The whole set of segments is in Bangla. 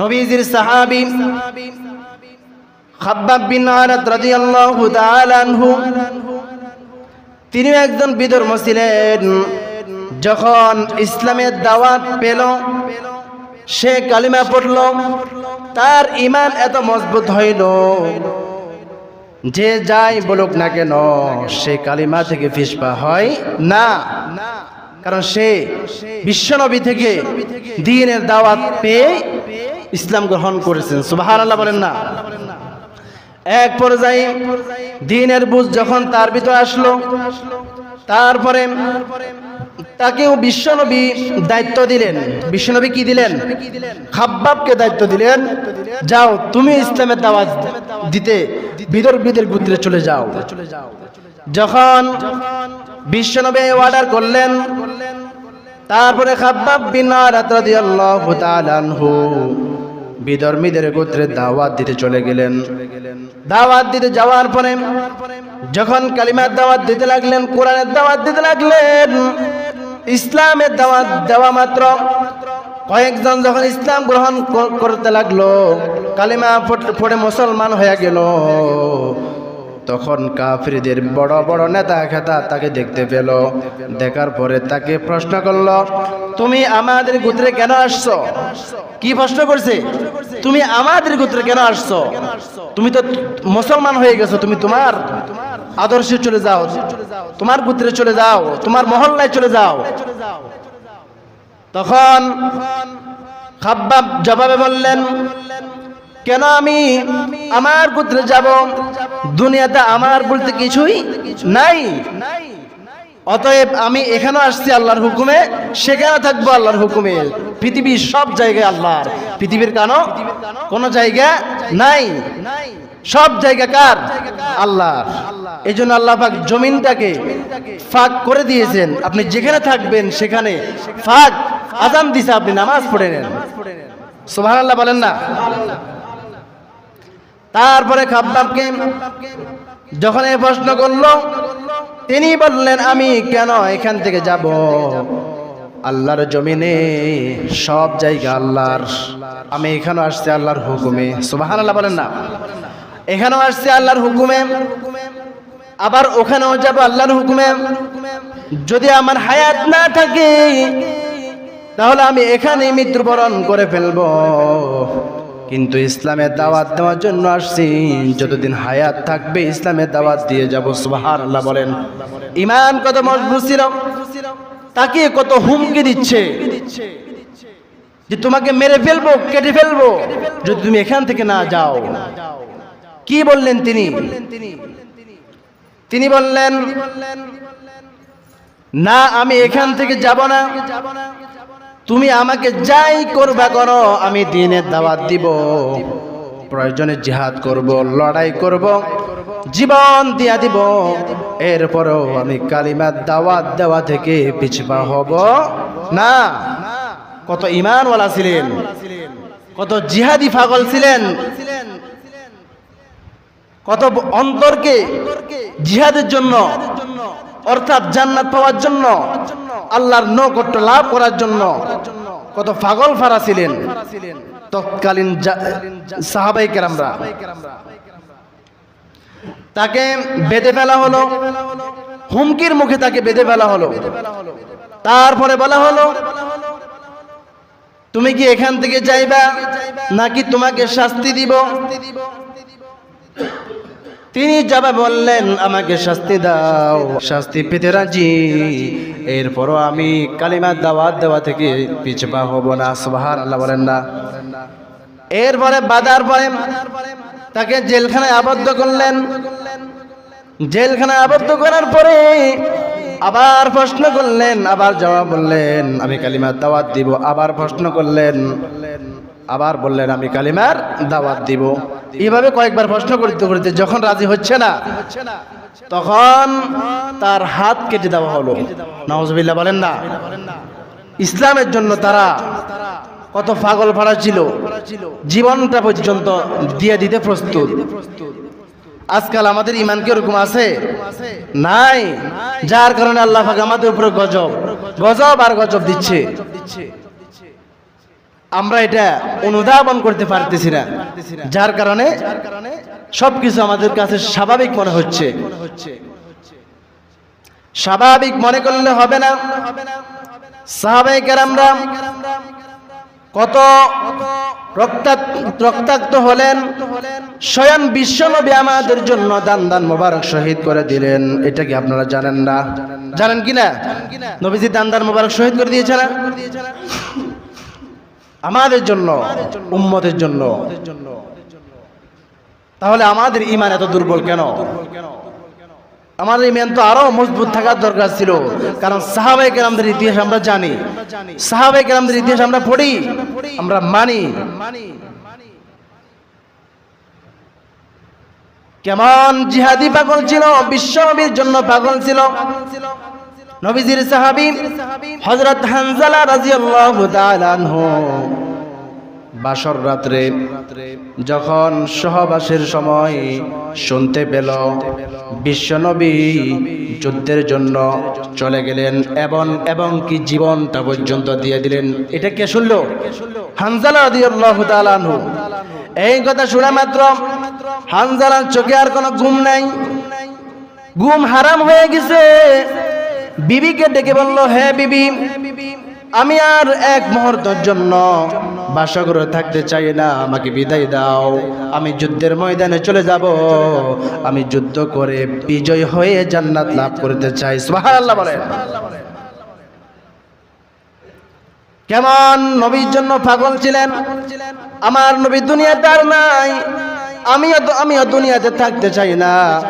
নবীজির সাহাবী খাব্বাব বিন আরাদ রাদিয়াল্লাহু তাআলা আনহু, তিনিও একজন বিধর্ম ছিলেন। যখন ইসলামের দাওয়াত পেল, সে কালিমা পড়ল, তার ইমান এত মজবুত হইল, যে যাই বলুক না কেন, সে কালিমা থেকে ফিসপা হয় না। কারণ সে বিশ্বনবী থেকে দিনের দাওয়াত পেয়ে ইসলাম গ্রহণ করেছেন। সুবাহান আল্লাহ বলেন না। এক পর্যায়ে দিনের বুঝ যখন তার ভিতরে আসলো, তারপরে তাকেও বিশ্বনবী দায়িত্ব দিলেন। বিশ্বনবী কি দিলেন? খাব্বাবকে দায়িত্ব দিলেন, যাও, তুমি ইসলামের দাওয়াত দিতে বিদর বিদের গুত্রে চলে যাও। যখন বিশ্বনবী অর্ডার করলেন, তারপরে খাব্বাব বিন তাআলা আনহু বিধর্মীদের গোত্রে দাওয়াত দিতে চলে গেলেন। দাওয়াত দিতে যাওয়ার পরে যখন কালিমার দাওয়াত দিতে লাগলেন, কোরআনের দাওয়াত দিতে লাগলেন, ইসলামের দাওয়াত দেওয়া মাত্র। কয়েকজন যখন ইসলাম গ্রহণ করতে লাগল, কালিমা ফোটে মুসলমান হয়ে গেল। তখন কাফরিদের বড় বড় নেতা খেতা তাকে দেখতে পেল। দেখার পরে তাকে প্রশ্ন করল, তুমি আমাদের গোত্রে কেন আসছো? কি প্রশ্ন করছে? তুমি আমাদের গোত্রে কেন আসছো? তুমি তো মুসলমান হয়ে গেছো, তুমি তোমার আদর্শে চলে যাও, তোমার গোত্রে চলে যাও, তোমার মহল্লায় চলে যাও। তখন খাব্বাব জবাবে বললেন কেন আমি আমার গোত্রে যাব? দুনিয়াতে আমার বলতে কিছুই নাই। অতএব আমি এখানে আসছি আল্লাহর হুকুমে, সেখানে থাকব আল্লাহর হুকুমে। পৃথিবীর সব জায়গায় আল্লাহর। পৃথিবীর কেন? কোনো জায়গা নাই। সব জায়গা কার? আল্লাহ এই জন্য আল্লাহ পাক জমিনটাকে ফাঁক করে দিয়েছেন। আপনি যেখানে থাকবেন সেখানে ফাঁক আজান দিছে, আপনি নামাজ পড়ে নেন। সোভান আল্লাহ বলেন না? তারপরে খাব্বাবকে যখন এই প্রশ্ন করল, তিনি বললেন, আমি কেন এখান থেকে যাব? আল্লাহর জমিনে সব জায়গা আল্লাহর। আমি এখানে আসছি আল্লাহর হুকুমে। সুবাহান আল্লাহ বলেন না। এখানেও আসছি আল্লাহর হুকুমে। আবার ওখানেও যাব আল্লাহর হুকুমে। যদি আমার হায়াত না থাকে, তাহলে আমি এখানে মৃত্যুবরণ করে ফেলব। কিন্তু ইসলামের দাওয়াত দেওয়ার জন্য আসছি। যতদিন হায়াত থাকবে ইসলামের দাওয়াত দিয়ে যাব সুবাহান আল্লাহ বলেন। ইমান কত মজবুত ছিল? তাকে কত হুমকি দিচ্ছে? যে তোমাকে মেরে ফেলব, কেটে ফেলব, যদি তুমি এখান থেকে না যাও। কি বললেন তিনি? তিনি বললেন, না, আমি এখান থেকে যাব না। তুমি আমাকে যাই করবা করো, আমি দিনের দাওয়াত দিব। প্রয়োজনে জিহাদ করব, লড়াই করব, জীবন দিয়া দিব। এরপরও আমি কালিমার দাওয়াত দেওয়া থেকে পিছপা হব না। কত ইমানওয়ালা ছিলেন, কত জিহাদি পাগল ছিলেন, কত অন্তরকে জিহাদের জন্য, অর্থাৎ জান্নাত পাওয়ার জন্য আল্লাহর নৈকট্য লাভ করার জন্য কত পাগল ফারা ছিলেন। তৎকালীন সাহাবাই কেরামরা। তাকে বেঁধে ফেলা হলো। হুমকির মুখে তাকে বেঁধে ফেলা হলো। তারপরে বলা হলো, তুমি কি এখান থেকে যাইবা নাকি তোমাকে শাস্তি দিব? তিনি যাবে বললেন, আমাকে শাস্তি দাও, শাস্তি পেতে রাজি। এরপরও আমি কালিমার দাওয়াত দেওয়া থেকে পিছপা হব না। সুবাহার আল্লাহ বলেন না। এরপরে বাদার পরে তাকে জেলখানায় আবদ্ধ করলেন। জেলখানায় আবদ্ধ করার পরে আবার প্রশ্ন করলেন, আবার জবাব বললেন, আমি কালিমার দাওয়াত দিব। আবার প্রশ্ন করলেন, আবার বললেন, আমি কালিমার দাওয়াত দিব। এইভাবে কয়েকবার প্রশ্ন করতে করতে যখন রাজি হচ্ছে না তখন তার হাত কেটে দেওয়া হলো। নওয়াজবিল্লাহ বলেন না। ইসলামের জন্য তারা কত পাগল ফাড়া ছিল। জীবনটা পর্যন্ত দিয়ে দিতে প্রস্তুত। আজকাল আমাদের ইমান কি ওরকম আছে? নাই। যার কারণে আল্লাহ আমাদের উপরে গজব। গজব আর গজব দিচ্ছে। আমরা এটা অনুধাবন করতে পারতেছি না। যার কারণে সবকিছু আমাদের কাছে স্বাভাবিক মনে হচ্ছে। স্বাভাবিক মনে করলে হবে না। সাহাবাহিকের কত রক্তাক্ত হলেন, স্বয়ং বিশ্বনবী আমাদের জন্য দান দান মোবারক শহীদ করে দিলেন। এটা কি আপনারা জানেন না? জানেন কি না? নবীজি দান দান মোবারক শহীদ করে দিয়েছে না? আমাদের জন্য, উম্মতের জন্য। তাহলে আমাদের ইমান এত দুর্বল কেন? আমাদের ইমান তো আরও মজবুত থাকার দরকার ছিল। কারণ সাহাবাই কেরামদের ইতিহাস আমরা জানি। সাহাবাই কেরামদের ইতিহাস আমরা পড়ি, আমরা মানি। কেমন জিহাদি পাগল ছিল, বিশ্বনবীর জন্য পাগল ছিল। নবীজির সাহাবী হযরত হানজালা রাদিয়াল্লাহু তাআলা আনহু বাসর রাত্রে যখন সহবাসের সময় শুনতে পেল বিশ্বনবী যুদ্ধের জন্য চলে গেলেন এবং এবং কি জীবনটা পর্যন্ত দিয়ে দিলেন। এটা কে শুনলো? হানজালা আনহু। এই কথা শোনা মাত্র হানজালার চোখে আর কোনো ঘুম নাই। ঘুম হারাম হয়ে গেছে। বিবিকে ডেকে বলল, হে বিবি, আমি আর এক মুহূর্তের জন্য বাসগৃহে থাকতে চাই না, আমাকে বিদায় দাও। আমি যুদ্ধের ময়দানে চলে যাব। আমি যুদ্ধ করে বিজয় হয়ে জান্নাত লাভ করতে চাই। সুবহানাল্লাহ বলেন। কেমন নবীর জন্য পাগল ছিলেন? আমার নবী দুনিয়াতে আর নাই। আমিও আমিও দুনিয়াতে থাকতে চাই না।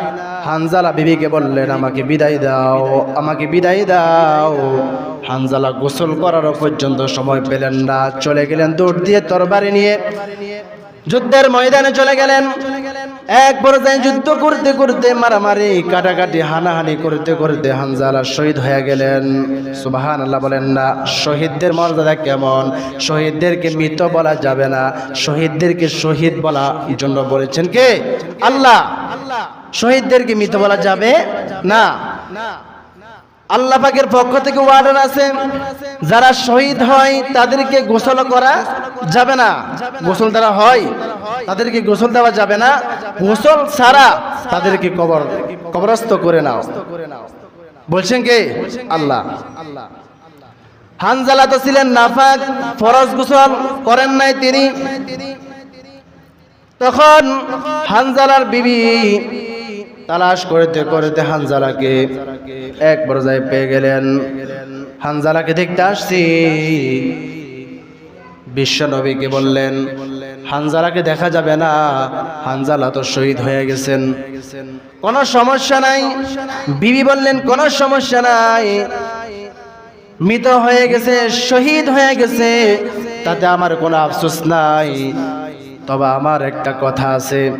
হানজালা বিবিকে বললেন, আমাকে বিদায় দাও, আমাকে বিদায় দাও। হানজালা গোসল করার পর্যন্ত সময় পেলেন না, চলে গেলেন দৌড় দিয়ে তরবারি নিয়ে। যুদ্ধের ময়দানে চলে গেলেন। এক পর্যায়ে যুদ্ধ করতে করতে মারামারি, কাটাকাটি, হানাহানি করতে করতে হানজালা শহীদ হয়ে গেলেন। সুবাহান আল্লাহ বলেন না, শহীদদের মর্যাদা কেমন? শহীদদেরকে মৃত বলা যাবে না, শহীদদেরকে শহীদ বলা জন্য বলেছেন কে? আল্লাহ। শহীদদেরকে মৃত বলা যাবে না। আল্লাহ পাকের পক্ষ থেকে ওয়ার্ডার আছে, যারা শহীদ হয় তাদেরকে গোসল করা যাবে না। গোসল দ্বারা হয়, তাদেরকে গোসল দেওয়া যাবে না। গোসল ছাড়া তাদেরকে কবর, কবরস্থ করে নাও। বলছেন কে? আল্লাহ। হানজালা তো ছিলেন নাফাক, ফরজ গোসল করেন নাই তিনি। তখন হানজালার বিবি তালাশ করতে করতে হানজালাকে এক পর্যায়ে পেয়ে গেলেন। হানজালাকে দেখতে আসছি। বিশ্ব নবীকে বললেন, হানজালাকে দেখা যাবে না। হানজালা তো শহীদ হয়ে গেছেন। কোনো সমস্যা নাই। বিবি বললেন, কোনো সমস্যা নাই। মৃত হয়ে গেছে, শহীদ হয়ে গেছে। তাতে আমার কোনো আফসোস নাই। তবে আমার একটা কথা আছে।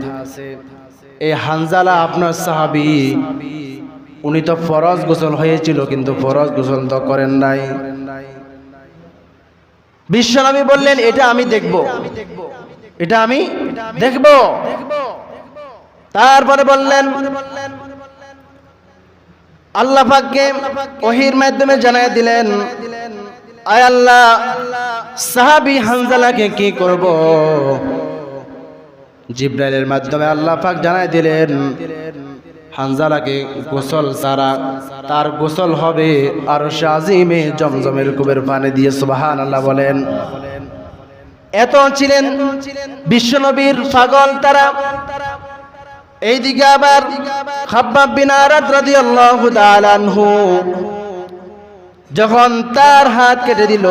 এই হানজালা আপনার সাহাবি, উনি তো ফরজ গোসল হয়েছিল, কিন্তু ফরজ গোসল তো করেন নাই। বিশ্বনবী বললেন, এটা আমি দেখব। এটা আমি দেখব। তারপরে বললেন, আল্লাহ পাককে ওহির মাধ্যমে জানাই দিলেন, আয় আল্লাহ, সাহাবি হানজালাকে কি করব? জিব্রাইলের মাধ্যমে আল্লাহ পাক জানাই দিলেন, হানজালাকে গোসল সারা তার গোসল হবে আর শাজিমে জমজমের কুবের পানি দিয়ে সুবাহান আল্লাহ বলেন। এত ছিলেন বিশ্বনবীর পাগল তারা। এইদিকে আবার খাব্বাব বিন আরাদ রাদিয়াল্লাহু তাআলা আনহু যখন তার হাত কেটে দিল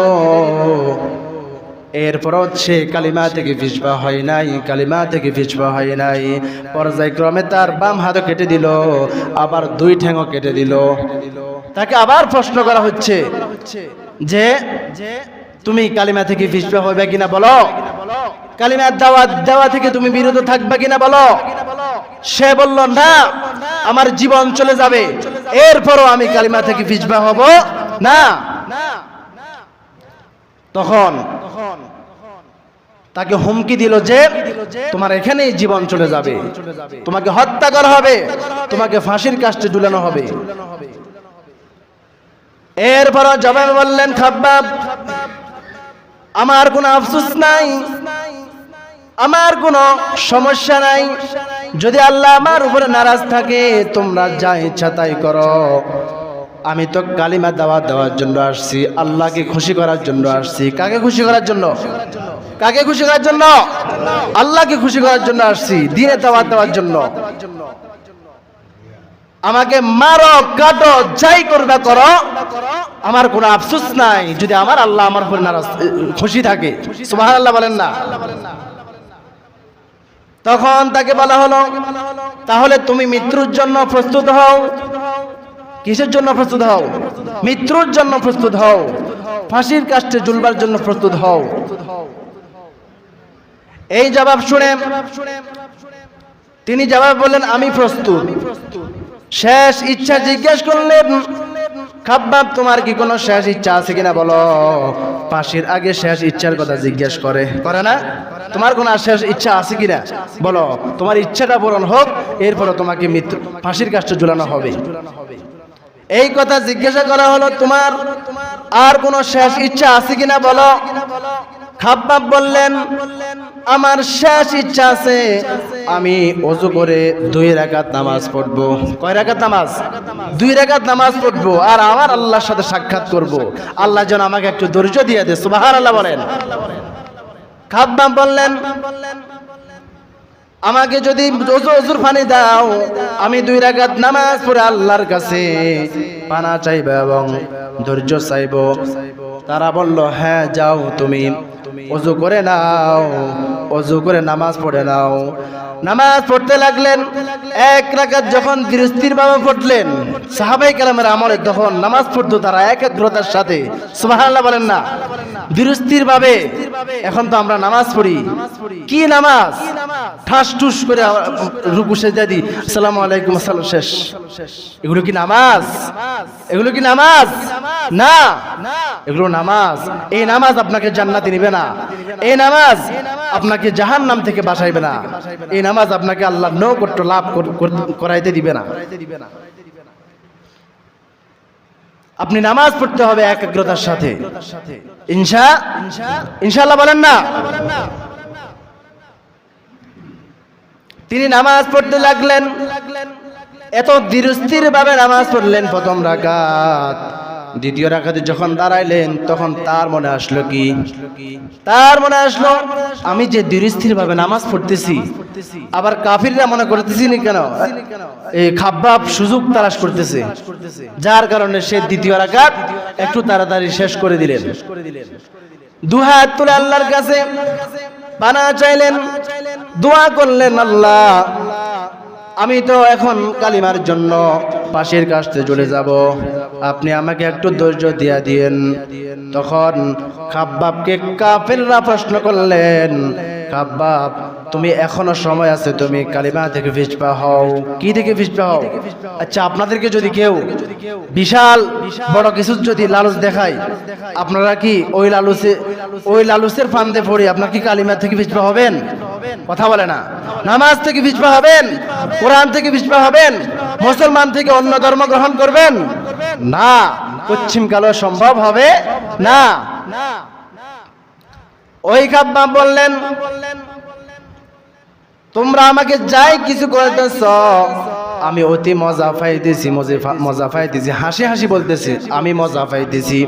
এরপর হচ্ছে কালিমা থেকে ফিসবা হয় নাই, কালিমা থেকে ফিসবা হয় নাই। পর্যায়ক্রমে তার বাম হাতও কেটে দিল, আবার দুই ঠ্যাংও কেটে দিল। তাকে আবার প্রশ্ন করা হচ্ছে যে তুমি কালিমা থেকে ফিসবা হবে কিনা বলো? কালিমার দাওয়াত দেওয়া থেকে তুমি বিরত থাকবে কিনা বলো? সে বলল, না, আমার জীবন চলে যাবে। এরপরও আমি কালিমা থেকে ফিসবা হব না। তখন তাকে হুমকি দিল যে তোমার এখানেই জীবন চলে যাবে। তোমাকে হত্যা করা হবে। তোমাকে ফাঁসির কাস্টে ঝুলানো হবে। এরপর জবাবে বললেন, খাব্বাব, আমার কোনো আফসোস নাই। আমার কোনো সমস্যা নাই। যদি আল্লাহ আমার উপরে নারাজ থাকে, তোমরা যা ইচ্ছা তাই করো। আমি তো কালিমা দাওয়াত দেওয়ার জন্য আসছি, আল্লাহকে খুশি করার জন্য আসছি। কাকে খুশি করার জন্য? কাকে খুশি করার জন্য? আল্লাহকে খুশি করার জন্য আসছি, দিনে দাওয়াত দেওয়ার জন্য। আমাকে মারো, কাটো, যাই করবে করো। আমার কোনো আফসোস নাই, যদি আমার আল্লাহ আমার উপর নারাজ খুশি থাকে। সুবহানাল্লাহ আল্লাহ বলেন না। তখন তাকে বলা হলো, তাহলে তুমি মৃত্যুর জন্য প্রস্তুত হও। কিসের জন্য প্রস্তুত হও? মৃত্যুর জন্য প্রস্তুত হও। ফাঁসির কাষ্টে জুলবার জন্য প্রস্তুত হও। এই জবাব শুনে তিনি জবাব বললেন, আমি প্রস্তুত। শেষ ইচ্ছা জিজ্ঞেস করলেন, খাব্বাব, তোমার কি কোনো শেষ ইচ্ছা আছে কিনা বলো? ফাঁসির আগে শেষ ইচ্ছার কথা জিজ্ঞেস করে করে না? তোমার কোনো শেষ ইচ্ছা আছে কিনা? বলো, তোমার ইচ্ছাটা পূরণ হোক এরপরে তোমাকে মৃত্যু ফাঁসির কাজটা ঝুলানো হবে। এই কথা জিজ্ঞাসা করা হলো, তোমার আর কোনো শেষ ইচ্ছা আছে কিনা বলো? খাব্বাব বললেন, আমার শেষ ইচ্ছা আছে, আমি অজু করে দুই রাকাত নামাজ পড়ব। কয় রাকাত নামাজ? দুই রাকাত নামাজ পড়ব আর আমার আল্লাহর সাথে সাক্ষাৎ করব। আল্লাহ যেন আমাকে একটু ধৈর্য দিয়ে দে সুবাহান আল্লাহ বলেন। খাব্বাব বললেন আমাকে যদি অজুর পানি দাও, আমি দুই রাগাত নামাজ পড়ে আল্লাহর কাছে পানা চাইব এবং ধৈর্য চাইব। তারা বলল হ্যাঁ যাও তুমি। অজু করে নাও অজু করে নামাজ পড়ে নাও। নামাজ পড়তে লাগলেন। এক রাকাত যখন গৃহস্থির ভাবে পড়লেন, সাহাবাই কালামের আমলে তখন নামাজ পড়তো তারা একাগ্রতার সাথে। সুবহানাল্লাহ বলেন না। গৃহস্থির ভাবে এখন তো আমরা নামাজ পড়ি। কি নামাজ? ঠাস ঠুস করে রুকু সেজদা দি আসসালামু আলাইকুম, আসসালাম, শেষ। এগুলো কি নামাজ? এগুলো কি নামাজ? না। এগুলো নামাজ। এই নামাজ আপনাকে জান্নাতে নিবে না। এই নামাজ আপনাকে জাহান নাম থেকে বাঁচাইবে না। এই নামাজ আপনাকে আল্লাহ লাভ কর- কর- করাইতে দিবে না। আপনি নামাজ পড়তে হবে একাগ্রতার সাথে। ইনশা ইনশাল্লাহ বলেন না। তিনি নামাজ পড়তে লাগলেন। এত ধীরস্থির ভাবে নামাজ পড়লেন প্রথম রাকাত। দ্বিতীয় রাখাতে যখন দাঁড়াইলেন তখন তার মনে আসলো কি? তার মনে আসলো আমি যে ধীরস্থির ভাবে নামাজ পড়তেছি আবার কাফিররা মনে করতেছি নি কেন? এই খাব্বাব সুযোগ তালাশ করতেছে যার কারণে সে দ্বিতীয় রাকাত একটু তাড়াতাড়ি শেষ করে দিলেন। দু হাত তুলে আল্লাহর কাছে পানা চাইলেন দোয়া করলেন আল্লাহ। আমি তো এখন কালিমার জন্য পাশের কাছতে চলে যাব। আপনি আমাকে একটু ধৈর্য দিয়া দিয়েন। তখন খাব্বাবকে কাফেররা প্রশ্ন করলেন, খাব্বাব তুমি এখনও সময় আছে, তুমি কালিমা থেকে ফিসপা হও। কি থেকে ফিসপা হও? আচ্ছা আপনাদেরকে যদি কেউ বিশাল বড় কিছু যদি লালুচ দেখায়, আপনারা কি ওই লালুসে, ওই লালুসের ফান্দে পড়ে আপনার কি কালিমা থেকে ফিসপা হবেন? কথা বলে না। নামাজ থেকে ফিসপা হবেন? কোরআন থেকে ফিসপা হবেন? মুসলমান থেকে অন্য ধর্ম গ্রহণ করবেন? না। পশ্চিম কালো সম্ভব হবে না। ওই কাব্বা বললেন বললেন তোমরা আমাকে যাই কিছু করতেছ। আমি অতি মজা পাইতেছি মজা পাইতেছি। হাসি হাসি বলতেছি, আমি মজা পাইতেছি।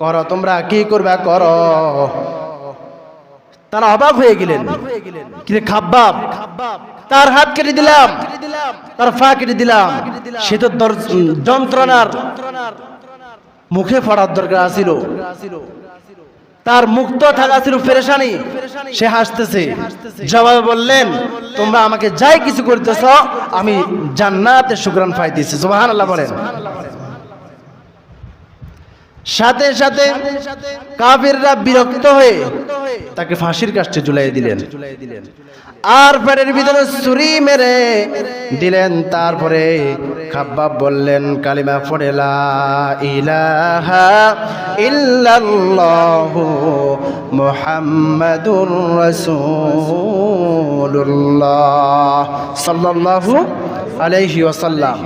করো, তোমরা কি করবা, করো। তারা অবাক হয়ে গেলেন। খাব্বাব, তার হাত কেটে দিলাম, তার পা কেটে দিলাম। সে তো যন্ত্রণার মুখে পড়ার দরকার আছিল। তার মুক্ত থাকা ছিল ফেরেশানি। সে হাসতেছে। জবাবে বললেন, তোমরা আমাকে যাই কিছু করতেছ, আমি জান্নাতে শুকরান পাইতেছি। সুবহানাল্লাহ বলেন। সাথে সাথে কাফিররা বিরক্ত হয়ে তাকে ফাঁসির কাছে ঝুলাই দিলেন। আর পেটের ভিতরে ছুরি মেরে দিলেন। তারপরে খাব্বাব বললেন, কালিমা পড়ে, লা ইলাহা ইল্লাল্লাহু মুহাম্মাদুর রাসূলুল্লাহ সাল্লাল্লাহু আলাইহি ওয়াসাল্লাম।